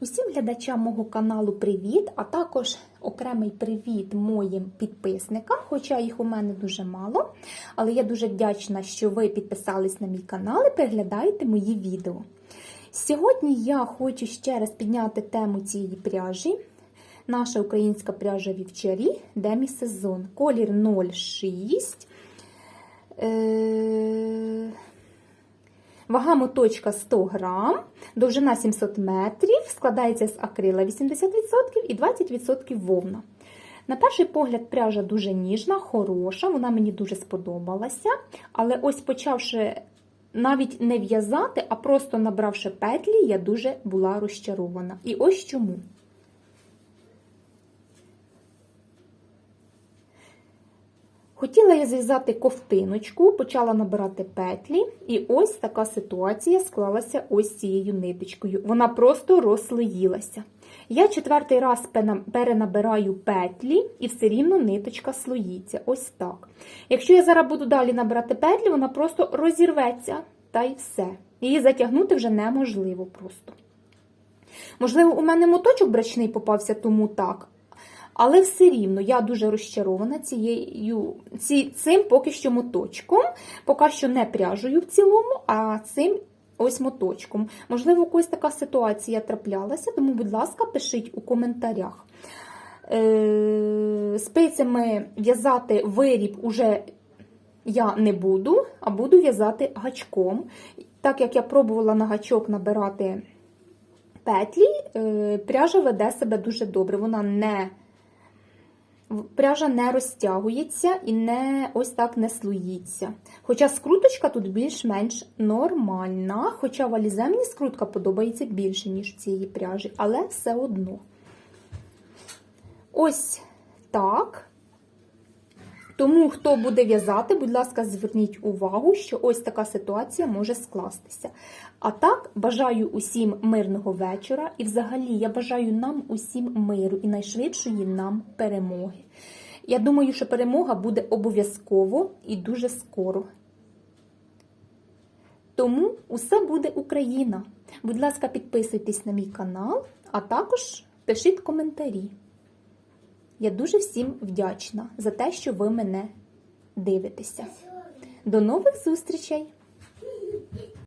Усім глядачам мого каналу привіт, а також окремий привіт моїм підписникам, хоча їх у мене дуже мало. Але я дуже вдячна, що ви підписались на мій канал і переглядаєте мої відео. Сьогодні я хочу ще раз підняти тему цієї пряжі. Наша українська пряжа вівчарі демі-сезон. Колір 06. Е... Вага моточка 100 грам, довжина 700 метрів, складається з акрила 80% і 20% вовна. На перший погляд, пряжа дуже ніжна, хороша, вона мені дуже сподобалася. Але ось почавши навіть не в'язати, а просто набравши петлі, я дуже була розчарована. І ось чому. Хотіла я зв'язати ковтиночку, почала набирати петлі, і ось така ситуація склалася ось цією ниточкою. Вона просто розслоїлася. Я четвертий раз перенабираю петлі, і все рівно ниточка слоїться. Ось так. Якщо я зараз буду далі набирати петлі, вона просто розірветься, та й все. Її затягнути вже неможливо просто. Можливо, у мене моточок брачний попався, тому так. Але все рівно я дуже розчарована цією, ці, цим поки що моточком. Поки що не пряжею в цілому, а цим ось моточком. Можливо, у така ситуація траплялася, тому, будь ласка, пишіть у коментарях. Е, Спицями в'язати виріб уже я не буду, а буду в'язати гачком. Так як я пробувала на гачок набирати петлі, е, пряжа веде себе дуже добре. Вона не Пряжа не розтягується і не ось так не слоїться. Хоча скруточка тут більш-менш нормальна, хоча валізе мені скрутка подобається більше, ніж цієї пряжі, але все одно. Ось так. Тому, хто буде в'язати, будь ласка, зверніть увагу, що ось така ситуація може скластися. А так, бажаю усім мирного вечора, і взагалі я бажаю нам усім миру і найшвидшої нам перемоги. Я думаю, що перемога буде обов'язково і дуже скоро. Тому усе буде Україна. Будь ласка, підписуйтесь на мій канал, а також пишіть коментарі. Я дуже всім вдячна за те, що ви мене дивитеся. До нових зустрічей!